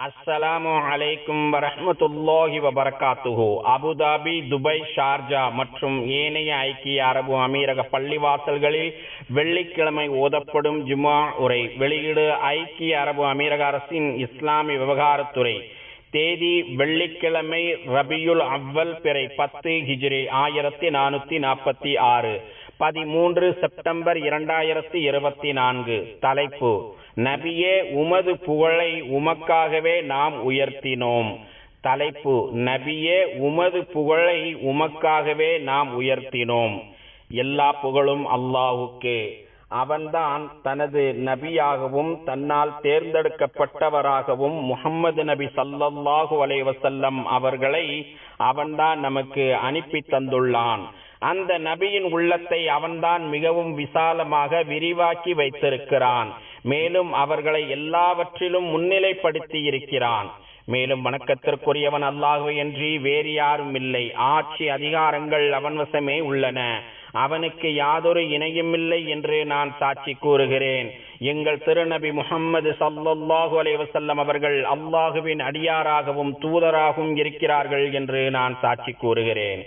அஸ்ஸலாமு அலைக்கும் வரஹ்மத்துல்லாஹி வபரகாத்துஹு அபுதாபி துபை ஷார்ஜா மற்றும் ஏனைய ஐக்கிய அரபு அமீரக பள்ளிவாசல்களில் வெள்ளிக்கிழமை ஓதப்படும் ஜுமா உரை வெளியீடு ஐக்கிய அரபு அமீரக அரசின் இஸ்லாமிய விவகாரத்துறை தேதி வெள்ளிக்கிழமை ரபியுல் அவ்வல் பிறை பத்து ஹிஜ்ரி ஆயிரத்தி நானூத்தி நாற்பத்தி ஆறு பதிமூன்று செப்டம்பர் இரண்டாயிரத்தி இருபத்தி நான்கு. தலைப்பு நபியே உமது புகழை உமக்காகவே நாம் உயர்த்தினோம். தலைப்பு நபியே உமது புகழை உமக்காகவே நாம் உயர்த்தினோம். எல்லா புகழும் அல்லாஹுக்கு. அவன்தான் தனது நபியாகவும் தன்னால் தேர்ந்தெடுக்கப்பட்டவராகவும் முகம்மது நபி சல்லல்லாஹு அலைவசல்லம் அவர்களை அவன்தான் நமக்கு அனுப்பி தந்துள்ளான். அந்த நபியின் உள்ளத்தை அவன்தான் மிகவும் விசாலமாக விரிவாக்கி வைத்திருக்கிறான். மேலும் அவர்களை எல்லாவற்றிலும் முன்னிலைப்படுத்தி இருக்கிறான் மேலும் வணக்கத்திற்குரியவன் அல்லாஹு என்று வேறு யாரும் இல்லை. ஆட்சி அதிகாரங்கள் அவன் வசமே உள்ளன. அவனுக்கு யாதொரு இணையுமில்லை என்று நான் சாட்சி கூறுகிறேன். எங்கள் திருநபி முகம்மது சல்லல்லாஹு அலைவசல்லம் அவர்கள் அல்லாஹுவின் அடியாராகவும் தூதராகவும் இருக்கிறார்கள் என்று நான் சாட்சி கூறுகிறேன்.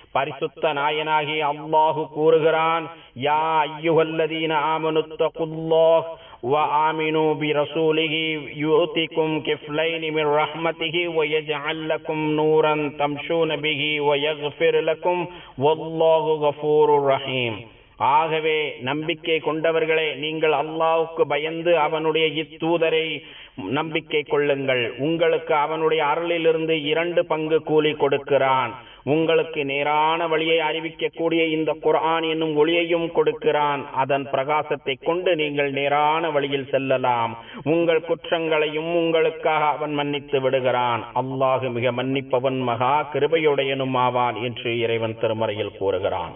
பரிசுத்த நாயனாகி அல்லாஹு கூறுகிறான் யா ஐயுகல்லதீன ஆமனுத்தகுல்லாஹ் وآمنوا برسوله يؤتكم كفلين من رحمته ويجعل لكم نورا تمشون به ويغفر لكم والله غفور رحيم ஆகவே நம்பிக்கை கொண்டவர்களே நீங்கள் அல்லாஹுக்கு பயந்து அவனுடைய இத்தூதரை நம்பிக்கை கொள்ளுங்கள் உங்களுக்கு அவனுடைய அருளிலிருந்து இரண்டு பங்கு கூலி கொடுக்கிறான் உங்களுக்கு நேரான வழியை அறிவிக்கக்கூடிய இந்த குரான் என்னும் ஒளியையும் கொடுக்கிறான். அதன் பிரகாசத்தை கொண்டு நீங்கள் நேரான வழியில் செல்லலாம். உங்கள் குற்றங்களையும் உங்களுக்காக அவன் மன்னித்து விடுகிறான். அல்லாஹு மிக மன்னிப்பவன் மகா கிருபையுடையனும் ஆவான் என்று இறைவன் திருமறையில் கூறுகிறான்.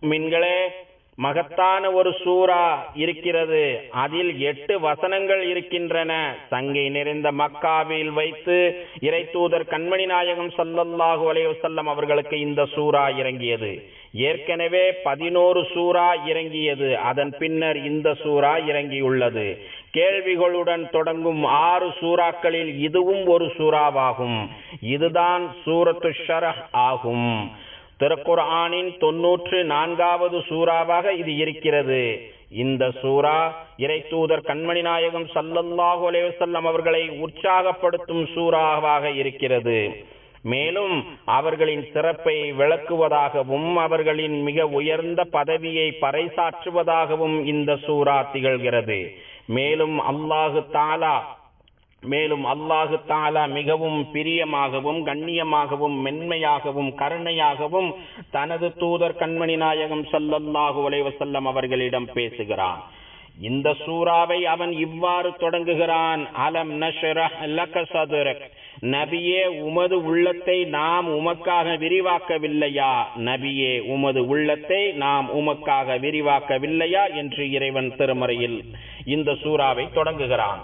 மின்களே மகத்தான ஒரு சூறா இருக்கிறது. அதில் எட்டு வசனங்கள் இருக்கின்றன. சங்கை நிறைந்த மக்காவில் வைத்து இறை தூதர் கண்மணி நாயகம் சல்லல்லாஹு அலையுசல்லம் அவர்களுக்கு இந்த சூறா இறங்கியது. ஏற்கனவே பதினோரு சூறா இறங்கியது. அதன் பின்னர் இந்த சூறா இறங்கியுள்ளது. கேள்விகளுடன் தொடங்கும் ஆறு சூறாக்களில் இதுவும் ஒரு சூறாவாகும். இதுதான் சூரத்து ஷரஹ் ஆகும். திருக்குர்ஆனின் தொன்னூற்று நான்காவது சூறாவாக இது இருக்கிறது. இந்த சூரா இறை தூதர் கண்மணி நாயகம் சல்லல்லாஹு அலைஹி அவர்களை உற்சாகப்படுத்தும் சூறாவாக இருக்கிறது. மேலும் அவர்களின் சிறப்பை விளக்குவதாகவும் அவர்களின் மிக உயர்ந்த பதவியை பறைசாற்றுவதாகவும் இந்த சூறா திகழ்கிறது. மேலும் அல்லாஹு தாலா மேலும் அல்லாஹு தாலா மிகவும் பிரியமாகவும் கண்ணியமாகவும் மென்மையாகவும் கருணையாகவும் தனது தூதர் கண்மணி நாயகம் சல்லல்லாஹு உலைவசல்லம் அவர்களிடம் பேசுகிறான். இந்த சூறாவை அவன் இவ்வாறு தொடங்குகிறான் அலம் நபியே உமது உள்ளத்தை நாம் உமக்காக விரிவாக்கவில்லையா? நபியே உமது உள்ளத்தை நாம் உமக்காக விரிவாக்கவில்லையா? என்று இறைவன் திருமறையில் இந்த சூறாவை தொடங்குகிறான்.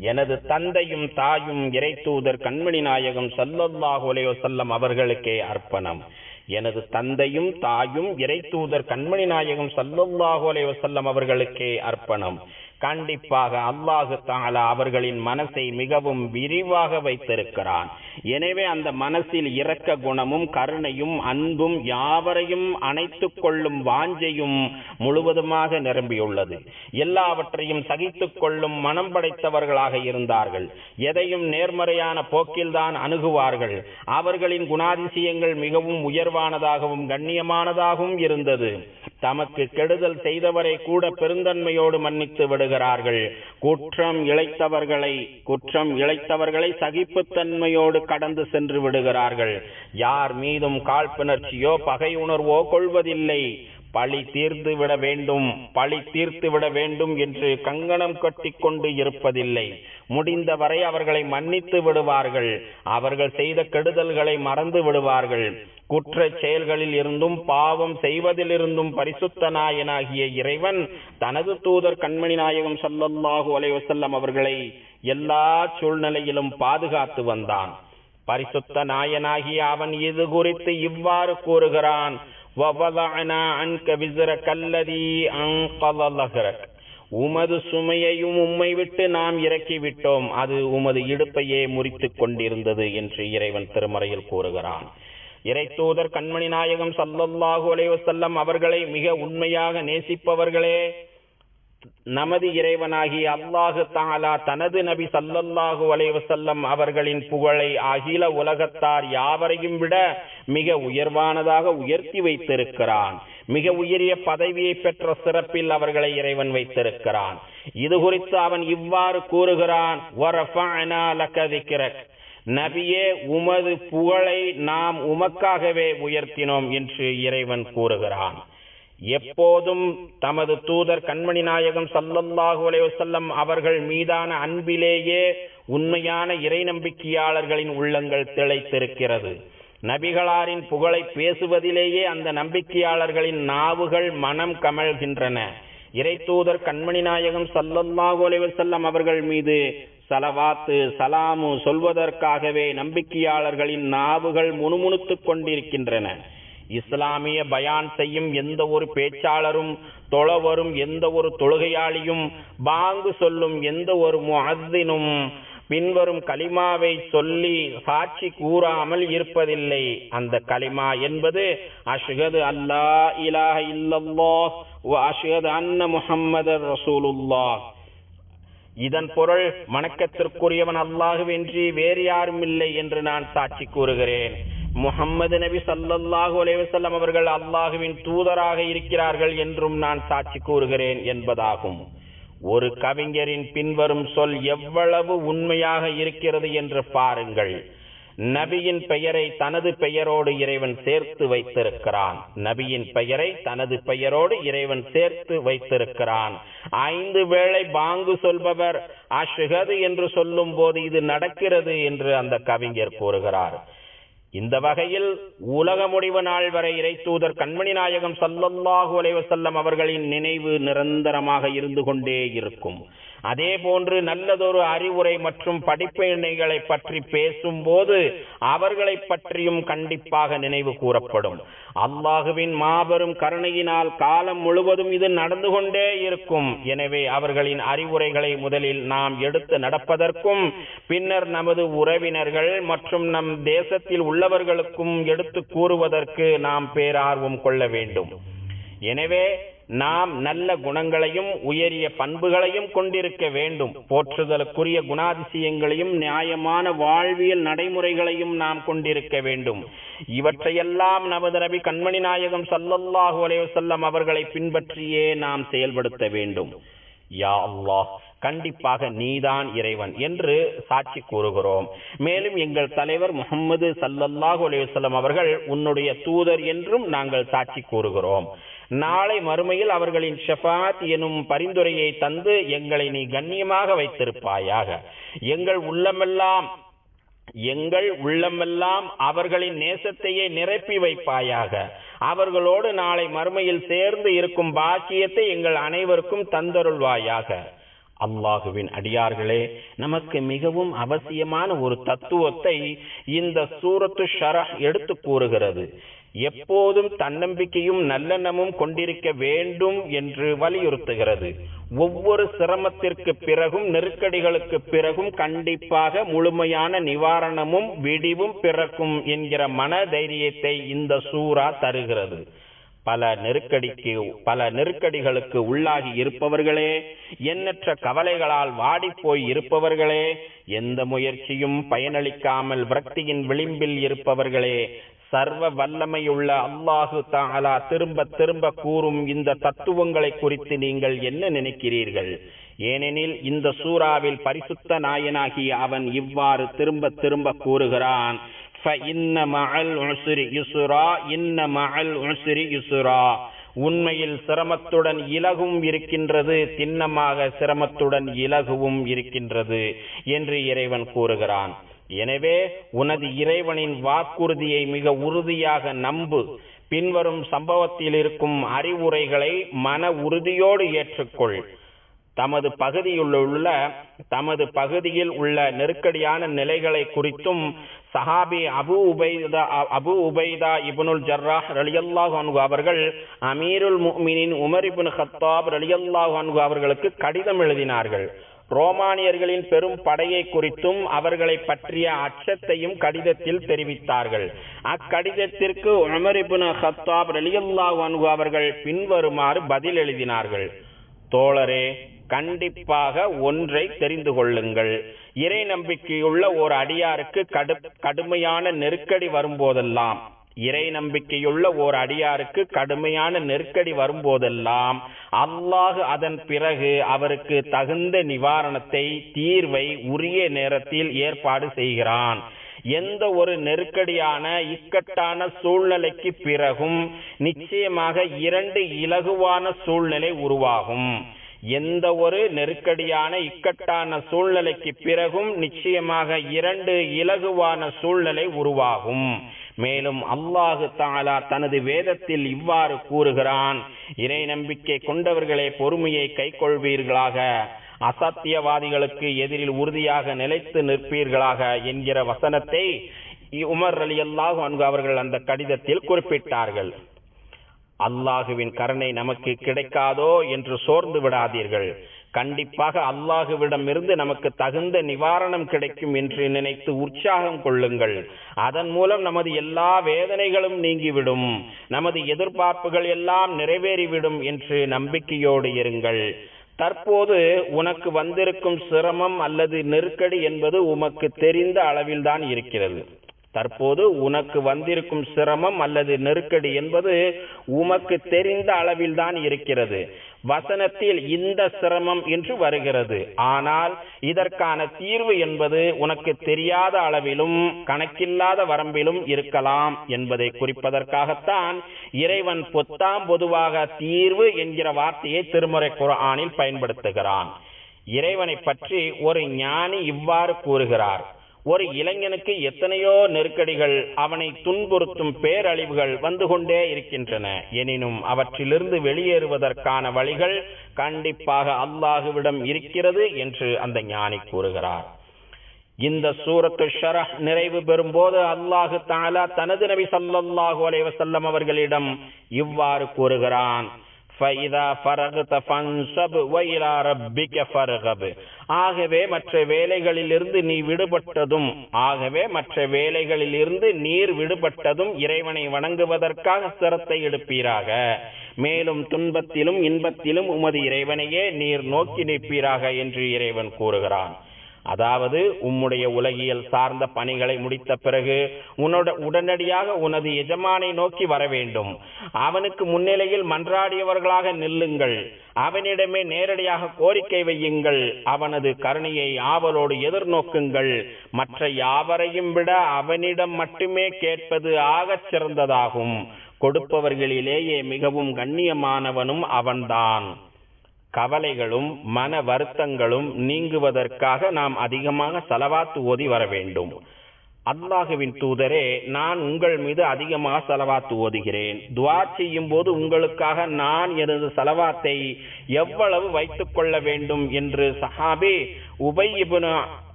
எனது தந்தையும் தாயும் இறை தூதர் கண்மணி நாயகம் சல்லல்லாஹு அலைஹி அவர்களுக்கே அர்ப்பணம். எனது தந்தையும் தாயும் இறை தூதர் கண்மணி நாயகம் சல்லல்லாஹு அலைஹி அவர்களுக்கே அர்ப்பணம். கண்டிப்பாக அல்லாஹு தாலா அவர்களின் மனசை மிகவும் விரிவாக வைத்திருக்கிறான். எனவே அந்த மனசில் இரக்க குணமும் கருணையும் அன்பும் யாவரையும் அணைத்துக் கொள்ளும் வாஞ்சையும் முழுவதுமாக நிரம்பியுள்ளது. எல்லாவற்றையும் சகித்துக் கொள்ளும் மனம் படைத்தவர்களாக இருந்தார்கள். எதையும் நேர்மறையான போக்கில்தான் அணுகுவார்கள். அவர்களின் குணாதிசயங்கள் மிகவும் உயர்வானதாகவும் கண்ணியமானதாகவும் இருந்தது. தமக்கு கெடுதல் செய்தவரை கூட பெருந்தன்மையோடு மன்னித்து விடுகிறார்கள். குற்றம் இழைத்தவர்களை குற்றம் இழைத்தவர்களை சகிப்புத்தன்மையோடு கடந்து சென்று விடுகிறார்கள். யார் மீதும் காழ்ப்புணர்ச்சியோ பகை உணர்வோ கொள்வதில்லை. பழி தீர்த்து விட வேண்டும் பழி தீர்த்து விட வேண்டும் என்று கங்கணம் கட்டி கொண்டு இருப்பதில்லை. முடிந்தவரை அவர்களை மன்னித்து விடுவார்கள் அவர்கள் செய்த கெடுதல்களை மறந்து விடுவார்கள் குற்ற செயல்களில் இருந்தும் பாவம் செய்வதிலிருந்தும் பரிசுத்த நாயனாகிய இறைவன் தனது தூதர் கண்மணி நாயகம் சல்லல்லாஹு அலைவசல்லம் அவர்களை எல்லா சூழ்நிலையிலும் பாதுகாத்து வந்தான் பரிசுத்த நாயனாகிய அவன் இது குறித்து இவ்வாறு கூறுகிறான் وَوَضَعْنَا عَنْكَ وِزْرَكَ الَّذِي أَنقَضَ ظَهْرَكَ உமது சுமையையும் உம்மை விட்டு நாம் இறக்கிவிட்டோம். அது உமது இடுப்பையே முறித்துக் கொண்டிருந்தது என்று இறைவன் திருமறையில் கூறுகிறான். இறைத்தூதர் கண்மணி நாயகம் சல்லல்லாஹு அலைவசல்லம் அவர்களை மிக உண்மையாக நேசிப்பவர்களே நமது இறைவனாகி அல்லாஹு தாலா தனது நபி சல்லல்லாஹு அலைவசல்லம் அவர்களின் புகழை அகில உலகத்தார் யாவரையும் விட மிக உயர்வானதாக உயர்த்தி வைத்திருக்கிறான். மிக உயரிய பதவியை பெற்ற சிறப்பில் அவர்களை இறைவன் வைத்திருக்கிறான். இது குறித்து அவன் இவ்வாறு கூறுகிறான் நபியே உமது புகழை நாம் உமக்காகவே உயர்த்தினோம் என்று இறைவன் கூறுகிறான். எப்போதும் தமது தூதர் கண்மணி நாயகம் சல்லல்லாஹு அலைவசல்லம் அவர்கள் மீதான அன்பிலேயே உண்மையான இறை நம்பிக்கையாளர்களின் உள்ளங்கள் திளைத்திருக்கிறது. நபிகளாரின் புகழை பேசுவதிலேயே அந்த நம்பிக்கையாளர்களின் நாவுகள் மனம் கமழ்கின்றன. இறை தூதர் கண்மணி நாயகம் சல்லல்லாஹு செல்லம் அவர்கள் மீது சலவாத்து சலாமு சொல்வதற்காகவே நம்பிக்கையாளர்களின் நாவுகள் முணுமுணுத்துக் கொண்டிருக்கின்றன. இஸ்லாமிய பயான் செய்யும் எந்த ஒரு பேச்சாளரும் தொழவரும் எந்த ஒரு தொழுகையாளியும் பாங்கு சொல்லும் எந்த ஒரு முஹத்தினும் பின்வரும் கலிமாவை சொல்லி சாட்சி கூறாமல் இருப்பதில்லை. அந்த கலிமா என்பது அஷ்ஹது அல்லா இலாஹ இல்லல்லாஹ் வ அஷ்ஹது அன்ன முஹம்மதர் ரசூலுல்லாஹ். இதன் பொருள் வணக்கத்திற்குரியவன் அல்லாஹுவின்றி வேறு யாரும் இல்லை என்று நான் சாட்சி கூறுகிறேன். முகம்மது நபி சல்லல்லாஹு அலைஹி அவர்கள் அல்லாஹுவின் தூதராக இருக்கிறார்கள் என்றும் நான் சாட்சி கூறுகிறேன் என்பதாகும். ஒரு கவிஞரின் பின்வரும் சொல் எவ்வளவு உண்மையாக இருக்கிறது என்று பாருங்கள். நபியின் பெயரை தனது பெயரோடு இறைவன் சேர்த்து வைத்திருக்கிறான். நபியின் பெயரை தனது பெயரோடு இறைவன் சேர்த்து வைத்திருக்கிறான். ஐந்து வேளை பாங்கு சொல்பவர் அஷ்ஹது என்று சொல்லும் போது இது நடக்கிறது என்று அந்த கவிஞர் கூறுகிறார். இந்த வகையில் உலக முடிவு நாள் வரை இறை தூதர் கண்மணி நாயகம் சல்லல்லாஹு அலைவசல்லம் அவர்களின் நினைவு நிரந்தரமாக இருந்து கொண்டே இருக்கும். அதே போன்று நல்லதொரு அறிவுரை மற்றும் படிப்பினைகளை பற்றி பேசும்போது அவர்களை பற்றியும் கண்டிப்பாக நினைவு கூறப்படும். அல்லாஹுவின் மாபெரும் கருணையினால் காலம் முழுவதும் இது நடந்து கொண்டே இருக்கும். எனவே அவர்களின் அறிவுரைகளை முதலில் நாம் எடுத்து நடப்பதற்கும் பின்னர் நமது உறவினர்கள் மற்றும் நம் தேசத்தில் உள்ளவர்களுக்கும் எடுத்து கூறுவதற்கு நாம் பேரார்வம் கொள்ள வேண்டும். எனவே நாம் நல்ல குணங்களையும் உயரிய பண்புகளையும் கொண்டிருக்க வேண்டும். போற்றுதலுக்குரிய குணாதிசயங்களையும் நியாயமான வாழ்வியல் நடைமுறைகளையும் நாம் கொண்டிருக்க வேண்டும். இவற்றையெல்லாம் நமது நபி கண்மணி நாயகம் சல்லல்லாஹு அலைஹி அவர்களை பின்பற்றியே நாம் செயல்படுத்த வேண்டும். யா அல்லாஹ் கண்டிப்பாக நீதான் இறைவன் என்று சாட்சி கூறுகிறோம். மேலும் எங்கள் தலைவர் முகமது சல்லல்லாஹு அலையுசல்லம் அவர்கள் உன்னுடைய தூதர் என்றும் நாங்கள் சாட்சி கூறுகிறோம். நாளை மறுமையில் அவர்களின் ஷஃபாத் எனும் பரிந்துரையை தந்து எங்களை நீ கண்ணியமாக வைத்திருப்பாயாக. எங்கள் உள்ளமெல்லாம் எங்கள் உள்ளமெல்லாம் அவர்களின் நேசத்தையே நிரப்பி வைப்பாயாக. அவர்களோடு நாளை மறுமையில் சேர்ந்து இருக்கும் பாக்கியத்தை எங்கள் அனைவருக்கும் தந்தருள்வாயாக. அல்லாஹுவின் அடியார்களே நமக்கு மிகவும் அவசியமான ஒரு தத்துவத்தை இந்த சூரத்து ஷரஹ் எடுத்து கூறுகிறது. எப்போதும் தன்னம்பிக்கையும் நல்லெண்ணமும் கொண்டிருக்க வேண்டும் என்று வலியுறுத்துகிறது. ஒவ்வொரு சிரமத்திற்கு பிறகும் நெருக்கடிகளுக்கு பிறகும் கண்டிப்பாக முழுமையான நிவாரணமும் விடிவும் பிறக்கும் என்கிற மன தைரியத்தை இந்த சூரா தருகிறது. பல நெருக்கடிக்கு பல நெருக்கடிகளுக்கு உள்ளாகி இருப்பவர்களே எண்ணற்ற கவலைகளால் வாடிப்போய் இருப்பவர்களே எந்த முயற்சியும் பயனளிக்காமல் விரக்தியின் விளிம்பில் இருப்பவர்களே சர்வ வல்லமையுள்ள அல்லாஹு தாலா திரும்ப திரும்ப கூறும் இந்த தத்துவங்களை குறித்து நீங்கள் என்ன நினைக்கிறீர்கள்? ஏனெனில் இந்த சூறாவில் பரிசுத்த நாயனாகி அவன் இவ்வாறு திரும்ப திரும்ப கூறுகிறான். உண்மையில் சிரமத்துடன் இலகும் இருக்கின்றது திண்ணமாக சிரமத்துடன் இலகுவும் இருக்கின்றது என்று இறைவன் கூறுகிறான். எனவே உனது இறைவனின் வாக்குறுதியை மிக உறுதியாக நம்பு. பின்வரும் சம்பவத்தில் இருக்கும் அறிவுரைகளை மன உறுதியோடு ஏற்றுக்கொள். தமது பகுதியில் உள்ள தமது பகுதியில் உள்ள நெருக்கடியான நிலைகளை குறித்தும் சஹாபி அபு உபைதா அபு உபைதா இபுனுல் ஜர்ராஹ் ரலியல்லாஹ் அன்கு அவர்கள் அமீருல் முஃமினின் உமர் இபுன் ஹத்தாப் ரலியல்லாஹ் அன்கு அவர்களுக்கு கடிதம் எழுதினார்கள். ரோமானியர்களின் பெரும் படையை குறித்தும் அவர்களை பற்றிய அச்சத்தையும் கடிதத்தில் தெரிவித்தார்கள். அக்கடிதத்திற்கு உமர் ஹத்தாப் ரலியுல்லா ரலியல்லாஹு அவர்கள் பின்வருமாறு பதில் எழுதினார்கள். தோழரே கண்டிப்பாக ஒன்றை தெரிந்து கொள்ளுங்கள். இறை நம்பிக்கையுள்ள ஒரு அடியாருக்கு கடு கடுமையான நெருக்கடி வரும்போதெல்லாம் இறை நம்பிக்கையுள்ள ஓர் அடியாருக்கு கடுமையான நெருக்கடி வரும்போதெல்லாம் அல்லாஹ் அதன் பிறகு அவருக்கு தகுந்த நிவாரணத்தை தீர்வை உரிய நேரத்தில் ஏற்பாடு செய்கிறான். எந்த ஒரு நெருக்கடியான இக்கட்டான சூழ்நிலைக்கு பிறகும் நிச்சயமாக இரண்டு இலகுவான சூழ்நிலை உருவாகும். எந்த ஒரு நெருக்கடியான இக்கட்டான சூழ்நிலைக்கு பிறகும் நிச்சயமாக இரண்டு இலகுவான சூழ்நிலை உருவாகும். மேலும் அல்லாஹு தாலா தனது வேதத்தில் இவ்வாறு கூறுகிறான் இறை நம்பிக்கை கொண்டவர்களே பொறுமையை கைக்கொள்வீர்களாக அசத்தியவாதிகளுக்கு எதிரில் உறுதியாக நிலைத்து நிற்பீர்களாக என்கிற வசனத்தை உமர் அலி அல்லாஹு அன்கு அவர்கள் அந்த கடிதத்தில் குறிப்பிட்டார்கள். அல்லாஹுவின் கருணை நமக்கு கிடைக்காதோ என்று சோர்ந்து விடாதீர்கள். கண்டிப்பாக அல்லாஹுவிடமிருந்து நமக்கு தகுந்த நிவாரணம் கிடைக்கும் என்று நினைத்து உற்சாகம் கொள்ளுங்கள். அதன் மூலம் நமது எல்லா வேதனைகளும் நீங்கிவிடும். நமது எதிர்பார்ப்புகள் எல்லாம் நிறைவேறிவிடும் என்று நம்பிக்கையோடு இருங்கள். தற்போது உனக்கு வந்திருக்கும் சிரமம் அல்லது நெருக்கடி என்பது உமக்கு தெரிந்த அளவில்தான் இருக்கிறது. தற்போது உனக்கு வந்திருக்கும் சிரமம் அல்லது நெருக்கடி என்பது உமக்கு தெரிந்த அளவில்தான் இருக்கிறது. வசனத்தில் இந்த சிரமம் என்று வருகிறது. ஆனால் இதற்கான தீர்வு என்பது உனக்கு தெரியாத அளவிலும் கணக்கில்லாத வரம்பிலும் இருக்கலாம் என்பதை குறிப்பதற்காகத்தான் இறைவன் பொத்தாம் பொதுவாக தீர்வு என்கிற வார்த்தையை திருமுறை குரானில் பயன்படுத்துகிறான். இறைவனை பற்றி ஒரு ஞானி இவ்வாறு கூறுகிறார். ஒரு இளைஞனுக்கு எத்தனையோ நெருக்கடிகள் அவனை துன்புறுத்தும் பேரழிவுகள் வந்து கொண்டே இருக்கின்றன. எனினும் அவற்றிலிருந்து வெளியேறுவதற்கான வழிகள் கண்டிப்பாக அல்லாஹுவிடம் இருக்கிறது என்று அந்த ஞானி கூறுகிறார். இந்த சூரத்து ஷரஹ் நிறைவு பெறும் போது அல்லாஹு தாலா தனது நபி சல்லாஹூ அலைவசல்லம் அவர்களிடம் இவ்வாறு கூறுகிறான். ஃபைதா ஃபரகத ஃபன்சப் வைலா ரப்பிக்க ஆகவே மற்ற வேலைகளிலிருந்து நீ விடுபட்டதும் ஆகவே மற்ற வேலைகளிலிருந்து நீர் விடுபட்டதும் இறைவனை வணங்குவதற்காக சிரத்தை எடுப்பீராக. மேலும் துன்பத்திலும் இன்பத்திலும் உமது இறைவனையே நீர் நோக்கி நிற்பீராக என்று இறைவன் கூறுகிறான். அதாவது உம்முடைய உலகியல் சார்ந்த பணிகளை முடித்த பிறகு உன்னோட உடனடியாக உனது எஜமானை நோக்கி வர வேண்டும். அவனுக்கு முன்னிலையில் மன்றாடியவர்களாக நில்லுங்கள். அவனிடமே நேரடியாக கோரிக்கை வையுங்கள். அவனது கருணையை ஆவலோடு எதிர்நோக்குங்கள். மற்ற யாவரையும் விட அவனிடம் மட்டுமே கேட்பது ஆகச் சிறந்ததாகும். கொடுப்பவர்களிலேயே மிகவும் கண்ணியமானவனும் அவன்தான். கவலைகளும் மன வருத்தங்களும் நீங்குவதற்காக நாம் அதிகமாக செலவாத்து ஓதி வர வேண்டும். அல்லாஹுவின் தூதரே நான் உங்கள் மீது அதிகமாக செலவாத்து ஓதுகிறேன். துவா செய்யும் போது உங்களுக்காக நான் எனது செலவாத்தை எவ்வளவு வைத்துக் கொள்ள வேண்டும் என்று சஹாபி உபை இப்னு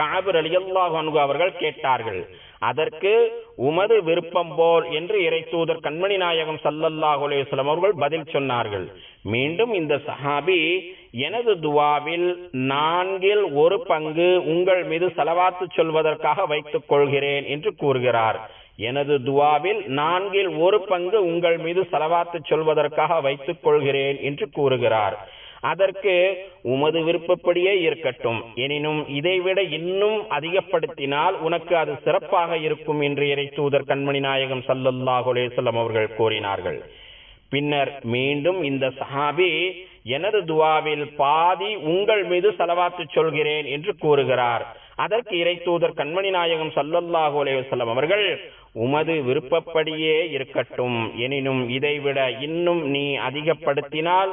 காபிர் அலி அல்லாஹ் அவர்கள் கேட்டார்கள். அதற்கு உமது விருப்பம் போல் என்று இறை தூதர் கண்மணி நாயகம் சல்லல்லாஹ் அலேஸ்லம் அவர்கள் பதில் சொன்னார்கள். மீண்டும் இந்த சஹாபி எனது துவாவில் நான்கில் ஒரு பங்கு உங்கள் மீது செலவாத்து சொல்வதற்காக வைத்துக் கொள்கிறேன் என்று கூறுகிறார். எனது துவாவில் நான்கில் ஒரு பங்கு உங்கள் மீது செலவாத்து சொல்வதற்காக வைத்துக் கொள்கிறேன் என்று கூறுகிறார். அதற்கு உமது விருப்பப்படியே இருக்கட்டும். எனினும் இதைவிட இன்னும் அதிகப்படுத்தினால் உனக்கு அது சிறப்பாக இருக்கும் என்று இறை தூதர் கண்மணி நாயகம் சல்லல்லாஹு அலைஹி அவர்கள் கூறினார்கள். பின்னர் மீண்டும் இந்த சஹாபி எனது துவாவில் பாதி உங்கள் மீது செலவாத்து சொல்கிறேன் என்று கூறுகிறார். அதற்கு இறை தூதர் கண்மணி நாயகம் சல்லல்லாஹு அலேவசல்லம் அவர்கள் உமது விருப்பப்படியே இருக்கட்டும். எனினும் இதைவிட இன்னும் நீ அதிகப்படுத்தினால்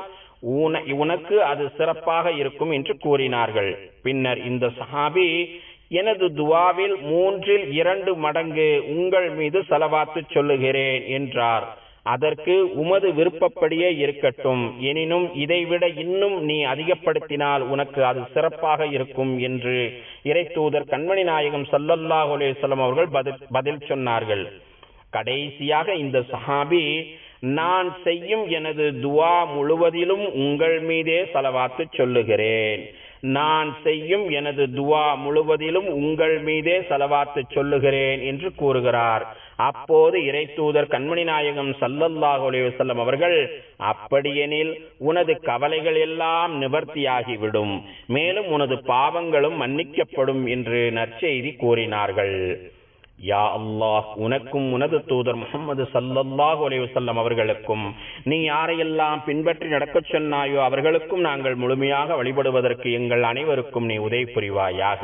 உனக்கு அது சிறப்பாக இருக்கும் என்று கூறினார்கள். பின்னர் இந்த சஹாபி எனது துவாவில் மூன்றில் இரண்டு மடங்கு உங்கள் மீது செலவாத்து சொல்லுகிறேன் என்றார். அதற்கு உமது விருப்பப்படியே இருக்கட்டும். எனினும் இதைவிட இன்னும் நீ அதிகப்படுத்தினால் உனக்கு அது சிறப்பாக இருக்கும் என்று இறை தூதர் கண்மணி நாயகம் சல்லல்லாஹ் அலேஸ்லம் அவர்கள் பதில் பதில் சொன்னார்கள். கடைசியாக இந்த சஹாபி நான் செய்யும் எனது துவா முழுவதிலும் உங்கள் மீதே செலவாத்து சொல்லுகிறேன். நான் செய்யும் எனது துவா முழுவதிலும் உங்கள் மீதே செலவாத்து சொல்லுகிறேன் என்று கூறுகிறார். அப்போது இறை தூதர் கண்மணி நாயகம் சல்லல்லாஹு அலைஹி அவர்கள் அப்படியெனில் உனது கவலைகள் எல்லாம் நிவர்த்தியாகிவிடும். மேலும் உனது பாவங்களும் மன்னிக்கப்படும் என்று நற்செய்தி கூறினார்கள். யா அல்லாஹ் உனக்கும் உனது தூதர் முகமது சல்லல்லாஹு அலைஹி அவர்களுக்கும் நீ யாரையெல்லாம் பின்பற்றி நடக்கச் சொன்னாயோ அவர்களுக்கும் நாங்கள் முழுமையாக வழிபடுவதற்கு எங்கள் அனைவருக்கும் நீ உதவி புரிவாயாக.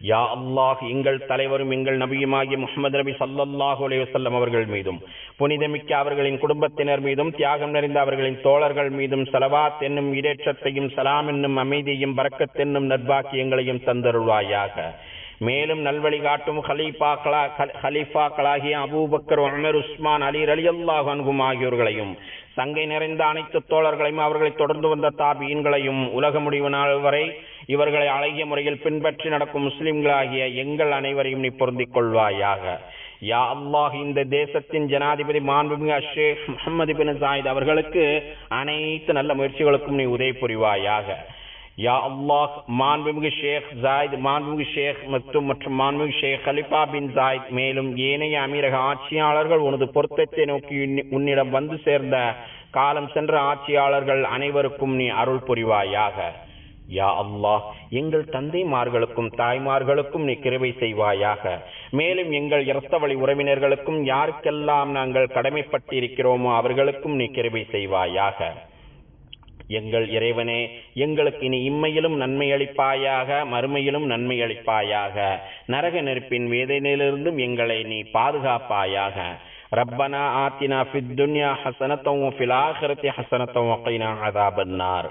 யா அல்லாஹ் எங்கள் தலைவரும் எங்கள் நபியுமாகிய முஹம்மது நபி ஸல்லல்லாஹு அலைஹி அவர்கள் மீதும் புனிதமிக்க அவர்களின் குடும்பத்தினர் மீதும் தியாகம் நிறைந்த அவர்களின் தோழர்கள் மீதும் சலவாத் என்னும் இடேற்றத்தையும் சலாம் என்னும் அமைதியையும் பரக்கத் என்னும் நற்பாக்கியங்களையும் தந்தருள்வாயாக. மேலும் நல்வழி காட்டும் ஹலீஃபாக்களா ஹலீஃபாக்களாகிய Abu Bakr Umar Usman Ali அல்லாஹ் அன்ஹும் ஆகியோர்களையும் சங்கை நிறைந்த அனைத்து தோழர்களையும் அவர்களை தொடர்ந்து வந்த தாபீன்களையும் உலக முடிவு நாள் வரை இவர்களை அழகிய முறையில் பின்பற்றி நடக்கும் முஸ்லிம்களாகிய எங்கள் அனைவரையும் நீ பொருந்திக் கொள்வாயாக. யா அல்லாஹ் இந்த தேசத்தின் ஜனாதிபதி மாண்புமிகு ஷேக் முகமது பின் சாயித் அவர்களுக்கு அனைத்து நல்ல முயற்சிகளுக்கும் நீ உதவி புரிவாயாக. யா அல்லாஹ் மாண்புமிகு ஷேக் ஜாயித் மாண்புமிகு ஷேக் மற்றும் மற்றும் மாண்புமிகு ஷேக் ஹலிஃபா பின் ஜாயித் மேலும் ஏனைய அமீரக ஆட்சியாளர்கள் உனது பொருத்தத்தை நோக்கி உன்னிடம் வந்து சேர்ந்த காலம் சென்ற ஆட்சியாளர்கள் அனைவருக்கும் நீ அருள் புரிவாயாக. யா அல்லாஹ் எங்கள் தந்தைமார்களுக்கும் தாய்மார்களுக்கும் நீ கிருவை செய்வாயாக. மேலும் எங்கள் இரத்தவழி உறவினர்களுக்கும் யாருக்கெல்லாம் நாங்கள் கடமைப்பட்டிருக்கிறோமோ அவர்களுக்கும் நீ கிருவை செய்வாயாக. எங்கள் இறைவனே எங்களுக்கு இனி இம்மையிலும் நன்மை அளிப்பாயாக மறுமையிலும் நன்மை அளிப்பாயாக. நரக நெருப்பின் வேதனையிலிருந்தும் எங்களை நீ பாதுகாப்பாயாக. ரப்பனா ஆத்தினா ஃபித் துன்யா ஹசனத்தவும் ஃபில் ஆஹிரத்தி அதாபன்னார்